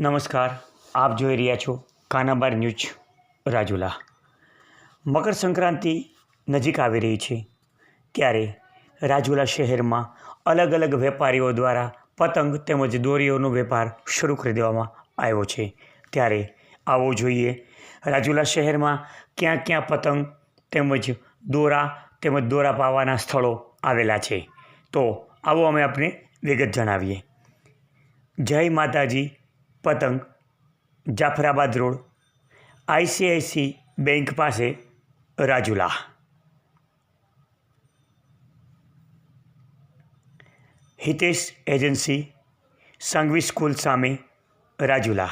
નમસ્કાર, આપ જોઈ રહ્યા છો કાનાબાર ન્યૂઝ રાજુલા. મકર સંક્રાંતિ નજીક આવી રહી છે. ત્યારે રાજુલા શહેરમાં અલગ અલગ વેપારીઓ દ્વારા પતંગ તેમજ દોરીઓનો વેપાર શરૂ કરી દેવામાં આવ્યો છે. ત્યારે આવો જોઈએ, રાજુલા શહેરમાં ક્યાં ક્યાં પતંગ તેમજ દોરા તેમજ દોરા પાવાના સ્થળો આવેલા છે. તો આવો અમે આપને વિગત જણાવીએ. જય માતાજી. પતંગ, જાફરાબાદ રોડ આઈસીઆઈસી બેંક પાસે રાજુલા. હિતેશ એજન્સી, સંઘવી સ્કૂલ સામે રાજુલા.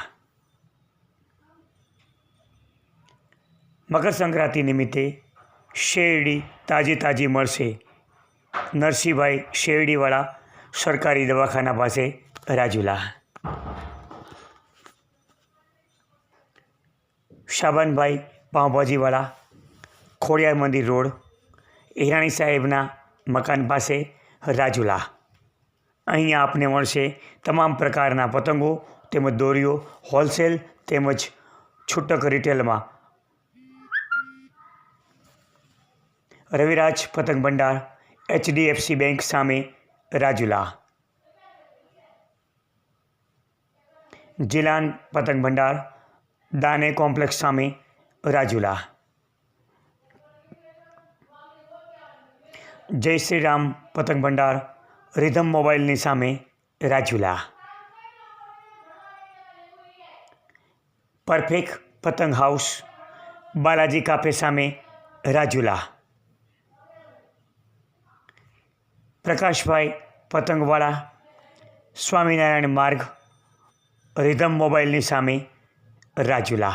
મકર સંક્રાંતિ નિમિત્તે શેરડી તાજી તાજી મળશે. નરસિંહભાઈ શેરડીવાળા સરકારી દવાખાના પાસે રાજુલા. શાબાનભાઈ પાઉંભાજીવાળા ખોડિયાર મંદિર રોડ હિરાણી સાહેબના મકાન પાસે રાજુલા. અહીંયા આપને મળશે તમામ પ્રકારના પતંગો તેમજ દોરીઓ, હોલસેલ તેમજ છૂટક રિટેલમાં. રવિરાજ પતંગ ભંડાર, એચડીએફસી બેંક સામે રાજુલા. જિલાન પતંગ ભંડાર દાને કોમ્પ્લેક્સ સામે રાજુલા જય શ્રી રામ પતંગ ભંડાર રિધમ મોબાઈલની સામે Rajula perfect Patang house Balaji cafe સામે રાજુલા પ્રકાશભાઈ પતંગવાળા સ્વામિનારાયણ માર્ગ રિધમ મોબાઈલની સામે રાજુલા.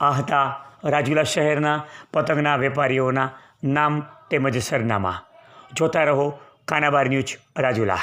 આ હતા રાજુલા શહેરના પતંગના વેપારીઓના નામ તેમજ સરનામા. જોતા રહો કાનાબાર ન્યૂઝ રાજુલા.